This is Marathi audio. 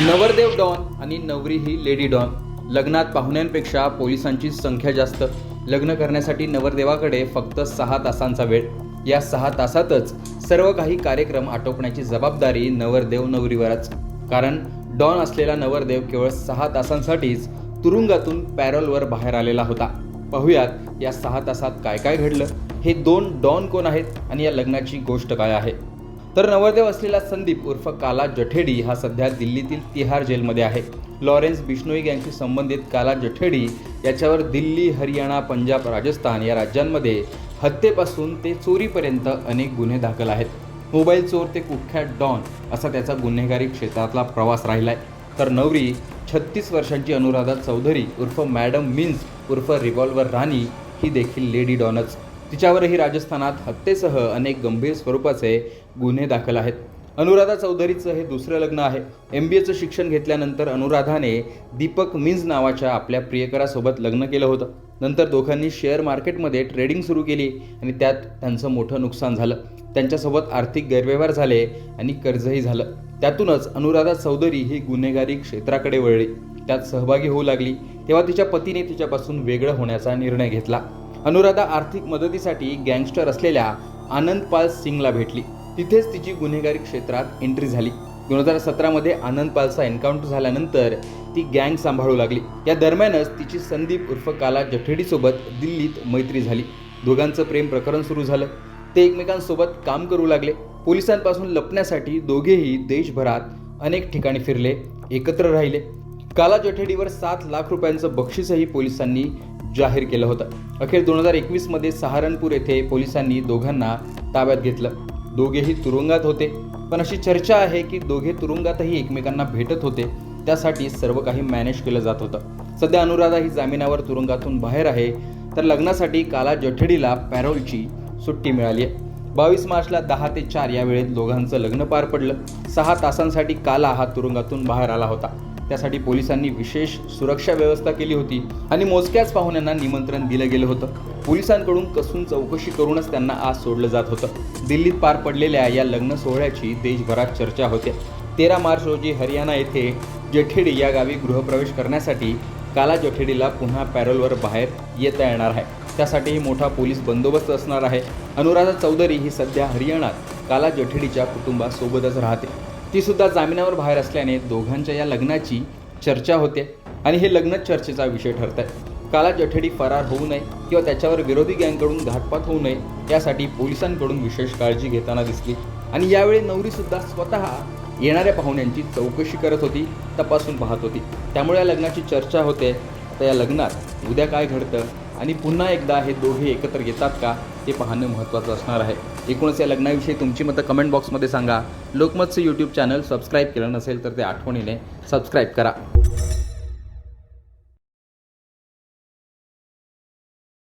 नवरदेव डॉन आणि नवरी ही लेडी डॉन. लग्नात पाहुण्यांपेक्षा पोलिसांची संख्या जास्त. लग्न करण्यासाठी नवरदेवाकडे फक्त सहा तासांचा वेळ. या सहा तासातच सर्व काही कार्यक्रम आटोपण्याची जबाबदारी नवरदेव नवरीवरच. कारण डॉन असलेला नवरदेव केवळ सहा तासांसाठीच तुरुंगातून पॅरोलवर बाहेर आलेला होता. पाहुयात या सहा तासात काय काय घडलं? हे दोन डॉन कोण आहेत? आणि या लग्नाची गोष्ट काय आहे? तर नवरदेव असलेला संदीप उर्फ काला जठेडी हा सध्या दिल्लीतील तिहार जेलमध्ये आहे. लॉरेन्स बिश्नोई गँगशी संबंधित काला जठेडी याच्यावर दिल्ली हरियाणा पंजाब राजस्थान या राज्यांमध्ये हत्येपासून ते चोरीपर्यंत अनेक गुन्हे दाखल आहेत. मोबाईल चोर ते कुख्यात डॉन असा त्याचा गुन्हेगारी क्षेत्रातला प्रवास राहिला आहे तर नवरी छत्तीस वर्षांची अनुराधा चौधरी उर्फ मॅडम मिन्स उर्फ रिव्हॉल्वर राणी ही देखील लेडी डॉनच. तिच्यावरही राजस्थानात हत्येसह अनेक गंभीर स्वरूपाचे गुन्हे दाखल आहेत. अनुराधा चौधरीचं हे दुसरं लग्न आहे. एम बी एचं शिक्षण घेतल्यानंतर अनुराधाने दीपक मिन्स नावाच्या आपल्या प्रियकरासोबत लग्न केलं होतं. नंतर दोघांनी शेअर मार्केटमध्ये ट्रेडिंग सुरू केली आणि त्यात त्यांचं मोठं नुकसान झालं. त्यांच्यासोबत आर्थिक गैरव्यवहार झाले आणि कर्जही झालं. त्यातूनच अनुराधा चौधरी ही गुन्हेगारी क्षेत्राकडे वळली. त्यात सहभागी होऊ लागली. तेव्हा तिच्या पतीने तिच्यापासून वेगळं होण्याचा निर्णय घेतला. अनुराधा आर्थिक मदतीसाठी गँगस्टर असलेल्या आनंदपाल सिंगला भेटली. तिथेच तिची गुन्हेगारी क्षेत्रात एंट्री झाली. दोन हजार सतरामध्ये आनंदपालचा एन्काउंटर झाल्यानंतर ती गँग सांभाळू लागली. या दरम्यानच तिची संदीप उर्फ काला जठेडीसोबत दिल्लीत मैत्री झाली. दोघांचं प्रेम प्रकरण सुरू झालं. ते एकमेकांसोबत काम करू लागले. पोलिसांपासून लपण्यासाठी दोघेही देशभरात अनेक ठिकाणी फिरले एकत्र राहिले. काला जठेडीवर सात लाख रुपयांचं बक्षीसही पोलिसांनी जाहीर केलं होतं. अखेर दोन हजार एकवीसमध्ये सहारनपूर येथे पोलिसांनी दोघांना ताब्यात घेतलं. दोघेही तुरुंगात होते. पण अशी चर्चा आहे की दोघे तुरुंगातही एकमेकांना भेटत होते. त्यासाठी सर्व काही मॅनेज केलं जात होतं. सध्या अनुराधा ही जामिनावर तुरुंगातून बाहेर आहे. तर लग्नासाठी काला जठडीला पॅरोलची सुट्टी मिळाली आहे. बावीस मार्चला दहा ते चार या वेळेत दोघांचं लग्न पार पडलं. सहा तासांसाठी काला हा तुरुंगातून बाहेर आला होता. त्यासाठी पोलिसांनी विशेष सुरक्षा व्यवस्था केली होती आणि मोजक्याच पाहुण्यांना निमंत्रण दिलं गेलं होतं. पोलिसांकडून कसून चौकशी करूनच त्यांना आज सोडलं जात होतं. दिल्लीत पार पडलेल्या या लग्न सोहळ्याची देशभरात चर्चा होते. तेरा मार्च रोजी हरियाणा येथे जठेडी या गावी गृहप्रवेश करण्यासाठी काला जठेडीला पुन्हा पॅरोलवर बाहेर येता येणार आहे. त्यासाठीही मोठा पोलीस बंदोबस्त असणार आहे. अनुराधा चौधरी ही सध्या हरियाणात काला जठेडीच्या कुटुंबासोबतच राहते. तीसुद्धा जामिनावर बाहेर असल्याने दोघांच्या या लग्नाची चर्चा होते आणि हे लग्न चर्चेचा विषय ठरत आहे काला जठेडी फरार होऊ नये किंवा त्याच्यावर विरोधी गँगकडून घातपात होऊ नये यासाठी पोलिसांकडून विशेष काळजी घेताना दिसली. आणि यावेळी नवरीसुद्धा स्वतः येणाऱ्या पाहुण्यांची चौकशी करत होती तपासून पाहत होती. त्यामुळे या लग्नाची चर्चा होते. आता या लग्नात उद्या काय घडतं आणि पुन्हा एकदा हे दोघे एकत्र येतात का? ते पाहणं महत्त्वाचं असणार आहे. एकूणच या लग्नाविषयी तुमची मतं कमेंट बॉक्समध्ये सांगा. लोकमतचं यूट्यूब चॅनल सबस्क्राईब केलं नसेल तर ते आठवणीने सबस्क्राईब करा.